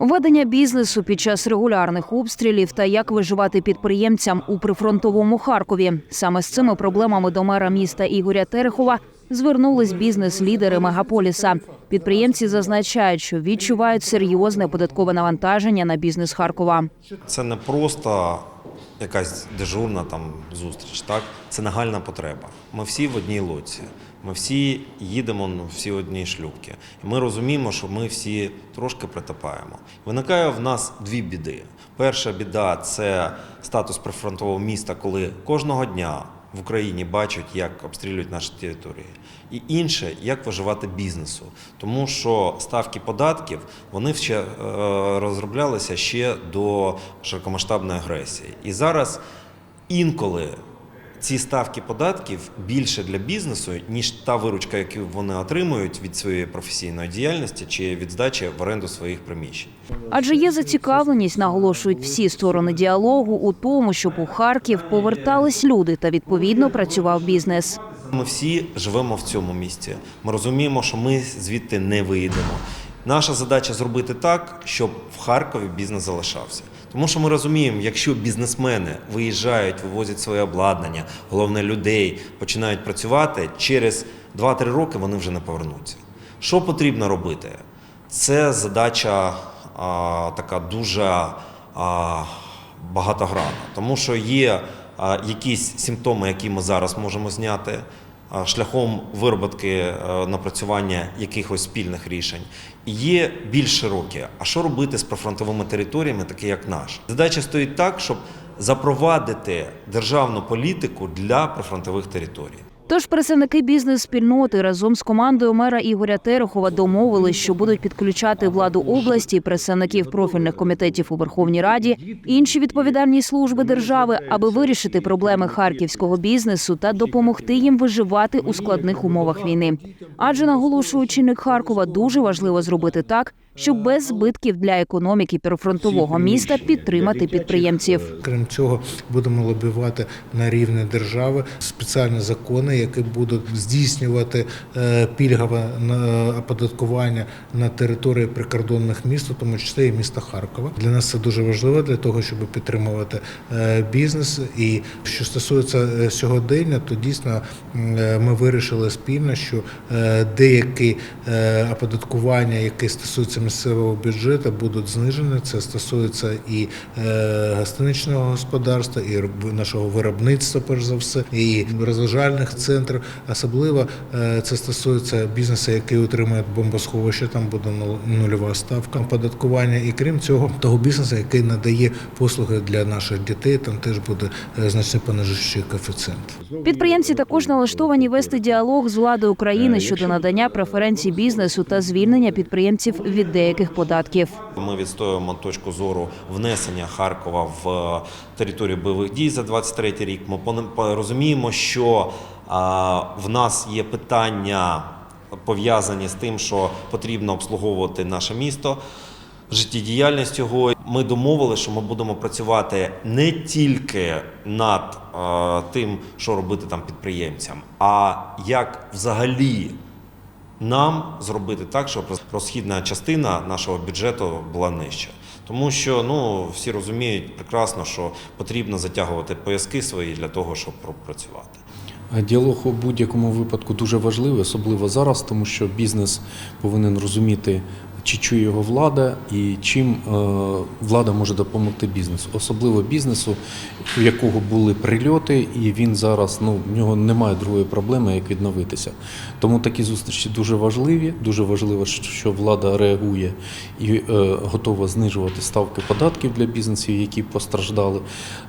Ведення бізнесу під час регулярних обстрілів та як виживати підприємцям у прифронтовому Харкові. Саме з цими проблемами до мера міста Ігоря Терехова звернулись бізнес-лідери мегаполіса. Підприємці зазначають, що відчувають серйозне податкове навантаження на бізнес Харкова. Це не просто якась дежурна там зустріч, так? Це нагальна потреба. Ми всі в одній лодці. Ми всі їдемо на всі одні шлюпки. І ми розуміємо, що ми всі трошки притопаємо. Виникає в нас дві біди. Перша біда це статус прифронтового міста, коли кожного дня в Україні бачать, як обстрілюють наші території. І інше, як виживати бізнесу. Тому що ставки податків вони ще е, розроблялися ще до широкомасштабної агресії. І зараз інколи ці ставки податків більше для бізнесу, ніж та виручка, яку вони отримують від своєї професійної діяльності чи від здачі в оренду своїх приміщень. Адже є зацікавленість, наголошують всі сторони діалогу у тому, щоб у Харків повертались люди та відповідно працював бізнес. Ми всі живемо в цьому місті. Ми розуміємо, що ми звідти не виїдемо. Наша задача зробити так, щоб в Харкові бізнес залишався. Тому що ми розуміємо, якщо бізнесмени виїжджають, вивозять своє обладнання, головне людей, починають працювати, через 2-3 роки вони вже не повернуться. Що потрібно робити? Це задача а, така дуже а, багатогранна, тому що є а, якісь симптоми, які ми зараз можемо зняти шляхом вироботки е, напрацювання якихось спільних рішень. Є більш широкі. А що робити з прифронтовими територіями, такі як наш? Задача стоїть так, щоб запровадити державну політику для прифронтових територій. Тож представники бізнес-спільноти разом з командою мера Ігоря Терехова домовились, що будуть підключати владу області, представників профільних комітетів у Верховній Раді, інші відповідальні служби держави, аби вирішити проблеми харківського бізнесу та допомогти їм виживати у складних умовах війни. Адже наголошує очільник Харкова, дуже важливо зробити так, щоб без збитків для економіки прифронтового міста підтримати підприємців. Крім цього, будемо лобівати на рівні держави спеціальні закони, які будуть здійснювати е, пільгове на- оподаткування на території прикордонних міст, у тому числі і міста Харкова. Для нас це дуже важливо для того, щоб підтримувати е, бізнес. І що стосується е, сьогодення, то дійсно е, ми вирішили спільно, що е, деякі е, оподаткування, які стосуються місцевого бюджету, будуть знижені. Це стосується і е, гостиничного господарства, і нашого виробництва, перш за все, і розважальних центрів. Особливо е, це стосується бізнесу, який утримує бомбосховище. Там буде нул- нульова ставка оподаткування. І крім цього, того бізнесу, який надає послуги для наших дітей, там теж буде е, значно понижуючий коефіцієнт. Підприємці також налаштовані вести діалог з владою України щодо надання преференцій бізнесу та звільнення підприємців від деяких податків. Ми відстоюємо точку зору внесення Харкова в територію бойових дій за 23 рік. Ми розуміємо, що в нас є питання пов'язані з тим, що потрібно обслуговувати наше місто. Життєдіяльність його ми домовили, що ми будемо працювати не тільки над е, тим, що робити там підприємцям, а як взагалі нам зробити так, щоб розхідна частина нашого бюджету була нижча. Тому що ну всі розуміють прекрасно, що потрібно затягувати пояски свої для того, щоб пропрацювати. Діалог у будь-якому випадку дуже важливий, особливо зараз, тому що бізнес повинен розуміти, чи чує його влада і чим е, влада може допомогти бізнесу, особливо бізнесу, у якого були прильоти, і він зараз ну в нього немає другої проблеми, як відновитися. Тому такі зустрічі дуже важливі. Дуже важливо, що влада реагує і е, готова знижувати ставки податків для бізнесів, які постраждали.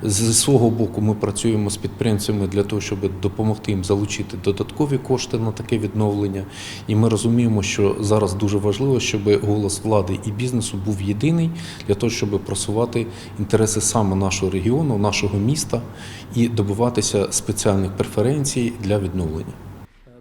З свого боку, ми працюємо з підприємцями для того, щоб допомогти їм залучити додаткові кошти на таке відновлення. І ми розуміємо, що зараз дуже важливо, щоб голос влади і бізнесу був єдиний для того, щоб просувати інтереси саме нашого регіону, нашого міста і добиватися спеціальних преференцій для відновлення.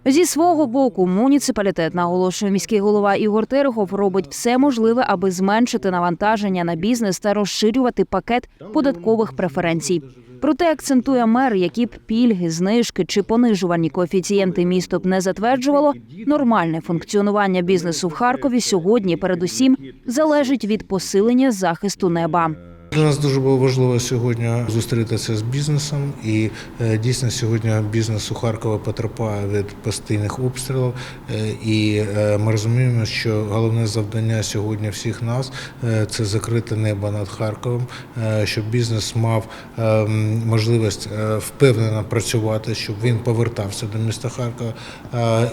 Зі свого боку, муніципалітет наголошує міський голова Ігор Терехов, робить все можливе, аби зменшити навантаження на бізнес та розширювати пакет податкових преференцій. Проте акцентує мер, які б пільги, знижки чи понижувальні коефіцієнти місто б не затверджувало. Нормальне функціонування бізнесу в Харкові сьогодні, передусім, залежить від посилення захисту неба. Для нас дуже було важливо сьогодні зустрітися з бізнесом, і е, дійсно сьогодні бізнес у Харкова потерпає від постійних обстрілів. Е, І е, ми розуміємо, що головне завдання сьогодні всіх нас це закрити небо над Харковом, щоб бізнес мав можливість впевнено працювати, щоб він повертався до міста Харкова.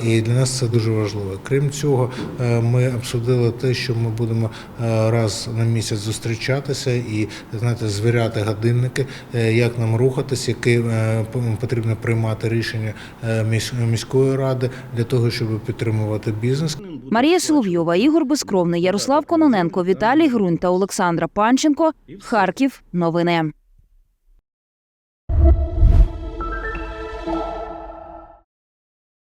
І для нас це дуже важливо. Крім цього, ми обсудили те, що ми будемо раз на місяць зустрічатися і знаєте, звіряти годинники, е, як нам рухатись, які е, потрібно приймати рішення е, міської ради для того, щоб підтримувати бізнес. Марія Соловйова, Ігор Безкровний, Ярослав Кононенко, Віталій Грунь та Олександра Панченко. Харків. Новини.